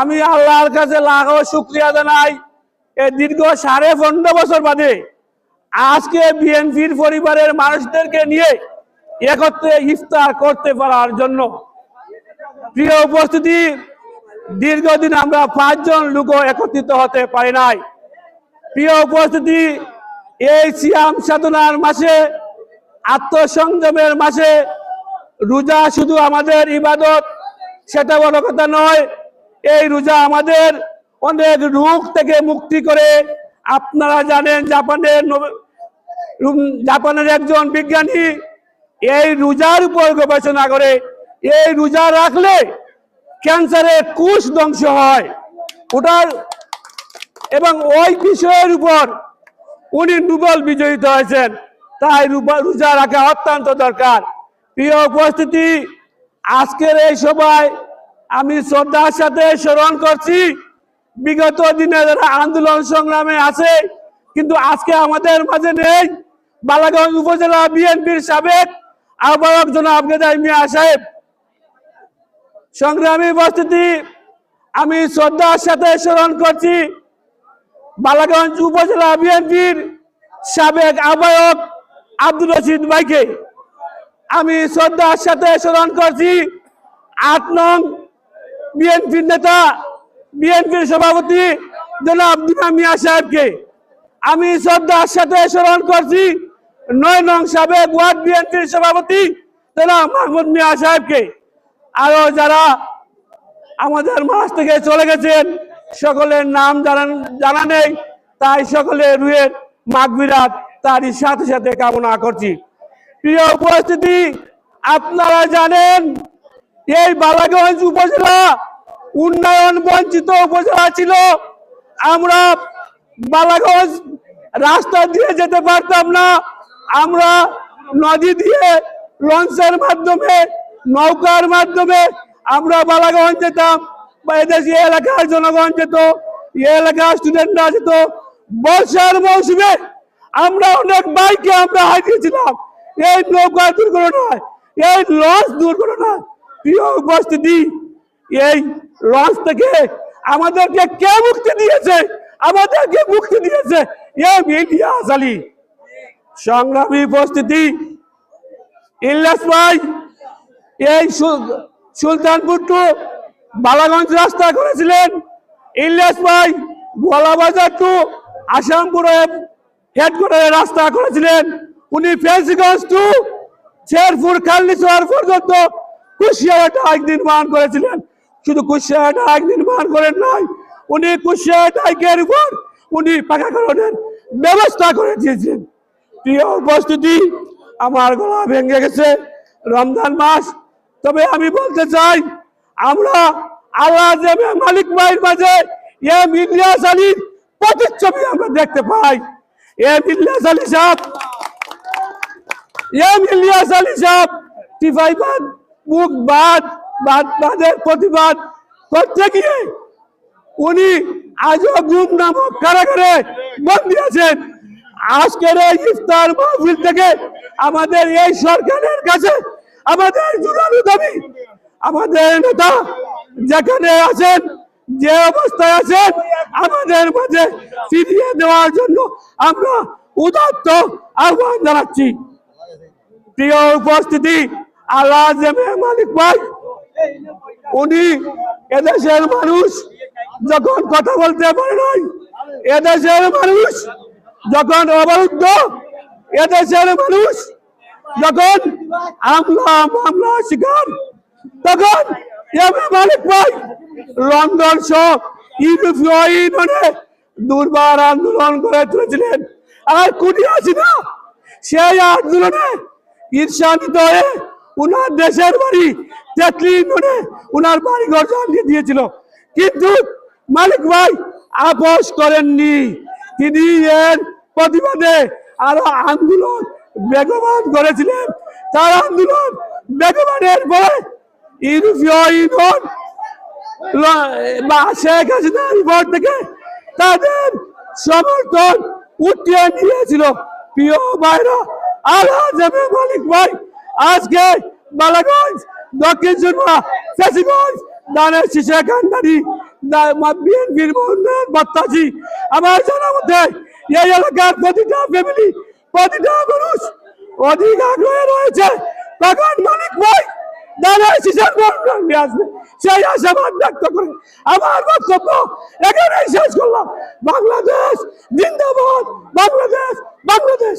আমি আল্লাহর কাছে লাখো শুক্রিয়া জানাই। এই দীর্ঘ সাড়ে পনেরো বছর বাদে আজকে বিএনপির পরিবারের মানুষদেরকে নিয়ে একত্রে ইফতার করতে পারার জন্য প্রিয় উপস্থিতি, দীর্ঘদিন আমরা পাঁচজন লোক একত্রিত হতে পারি নাই। প্রিয় উপস্থিতি, এই সিয়াম সাধনার মাসে, আত্মসংযমের মাসে রোজা শুধু আমাদের ইবাদত, সেটা বড় কথা নয় এই রোজা আমাদের অনেক রোগ থেকে মুক্তি করে। আপনারা জানেন জাপানের জাপানের একজন বিজ্ঞানী এই রোজার উপর গবেষণা করে, এই রোজা রাখলে ক্যান্সারের কোষ ধ্বংস হয়। ওটার এবং ওই বিষয়ের উপর উনি নোবেল বিজয়িত হয়েছেন। তাই রোজা রাখা অত্যন্ত দরকার। প্রিয় উপস্থিতি, আজকের এই সভায় আমি শ্রদ্ধার সাথে স্মরণ করছি, বিগত দিনে যারা আন্দোলন সংগ্রামে আছে, কিন্তু আজকে আমাদের মাঝে নেই। বালাগঞ্জ উপজেলা বিএনপির সাবেক আহ্বায়ক জনাব গেদাই মিয়া সাহেব। সংগ্রামী উপস্থিতি, আমি শ্রদ্ধার সাথে স্মরণ করছি, বালাগঞ্জ উপজেলা বিএনপির সাবেক আহ্বায়ক আব্দুল রশিদ ভাইকে। আমি শ্রদ্ধার সাথে স্মরণ করছি, আট নং বিএনপির নেতা, বিএনপির সভাপতি জনাব দিনা মিয়া সাহেবকে। আমি শ্রদ্ধার সাথে স্মরণ করছি নয় নং সাবেক ওয়ার্ড বিএনপির সভাপতি জনাব মাহমুদ মিয়া সাহেবকে। আরও যারা আমাদের মাস থেকে চলে গেছেন, সকলের নাম জানান, জানা নেই, তাই সকলে রুয়ের মাগবিরাত তারই সাথে সাথে কামনা করছি। প্রিয় উপস্থিতি, আপনারা জানেন এই বালাগঞ্জ উপজেলা উন্নয়ন বঞ্চিত উপজেলা ছিল। আমরা বালাগঞ্জ রাস্তা দিয়ে যেতে পারতাম না। আমরা নদী দিয়ে লঞ্চের মাধ্যমে, নৌকার মাধ্যমে আমরা বালাগঞ্জ যেতাম। বা এদেশে এলাকার জনগণ যেত এলাকার স্টুডেন্টরা যেত। বর্ষার মৌসুমে আমরা অনেক বাইকে আমরা হারিয়েছিলাম এই নৌকা দুর্ঘটনায় এই লঞ্চ দুর্ঘটনায় প্রিয় উপস্থিতি, এই লঞ্চ থেকে আমাদেরকে কে মুক্তি দিয়েছে? আমাদেরকে মুক্তি দিয়েছে এই ইলিয়াস আলী। সংগ্রামী উপস্থিতি ইলিয়াস ভাই, এই সুলতানপুর টু বালাগঞ্জ রাস্তা করেছিলেন। ইলিয়াস ভাই গোলাবাজার টু আসামপুরে হেডকোয়ার্টারে রাস্তা করেছিলেন। উনি ফেন্সিগঞ্জ টু শেরপুর খালনিচর পর্যন্ত কুশিয়াটা এক নির্মাণ করেছিলেন। শুধু কুশিয়াটা এক নির্মাণ করেন নাই। উনি উপর উনি ব্যবস্থা করে দিয়েছেন। প্রিয় আমার গলা ভেঙে গেছে। রমজান মাস, তবে আমি বলতে চাই, আমরা আল্লাহ মালিক ভাইয়ের মাঝে প্রতিচ্ছবি আমরা দেখতে পাই। এম ইলিয়াস আলী সাহেব, এম ইলিয়াস আলী সাহেব মুখ বাদ বাদ বাদের প্রতিবাদ করতে গিয়ে উনি আজও গুম নামক কারাগারে বন্দী আছেন। আজকের এই ইফতার মাহফিল থেকে আমাদের এই সরকারের কাছে আমাদের জোরালো দাবি, আমাদের নেতা যেখানে আছেন, যে অবস্থায় আছেন, আমাদের মাঝে ফিরিয়ে দেওয়ার জন্য আমরা উদাত্ত আহ্বান জানাচ্ছি। প্রিয় উপস্থিতি আল্লাহ মালিক ভাই, উনি এদেশের মানুষ, যখন কথা বলতে পারে নাই, এদেশের মানুষ, যখন অবরুদ্ধ, এদেশের মানুষ, যখন আমলা মামলা, শিকার, তখন মালিক ভাই, লন্ডন সহ ইউনিয়নে দুর্বার আন্দোলন করে তুলেছিলেন। আর কুটি আছি না সেই আন্দোলনে ঈর্ষান্বিত হয়ে উনার দেশের বাড়ি তেতলি ইউনিয়নে উনার বাড়ি ঘর জ্বালিয়ে দিয়েছিল। কিন্তু মালিক ভাই আপোষ করেননি। তিনি এর প্রতিবাদে আরও আন্দোলন বেগবান করেছিলেন। তার আন্দোলন বেগবানের পরে ইউরোপীয় ইউনিয়ন বা শেখ হাসিনার উপর থেকে তাদের সমর্থন উঠিয়ে নিয়েছিল। প্রিয় আল্লাহ যাবে মালিক ভাই আজকে বালাগঞ্জ, দক্ষিণ সুরমা ফেসিগঞ্জ, দানের শীষে কান্দারি বিএনপির মনোনয়ন বার্তাছি আমার জানা মধ্যে এই এলাকার প্রতিটা ফ্যামিলি প্রতিটা মানুষ অধিক আগ্রহে রয়েছে। তখন মালিক ভাই আসবে। সেই ব্যক্ত আমার বক্তব্য এখানেই শেষ করলাম। বাংলাদেশ বাংলাদেশ বাংলাদেশ।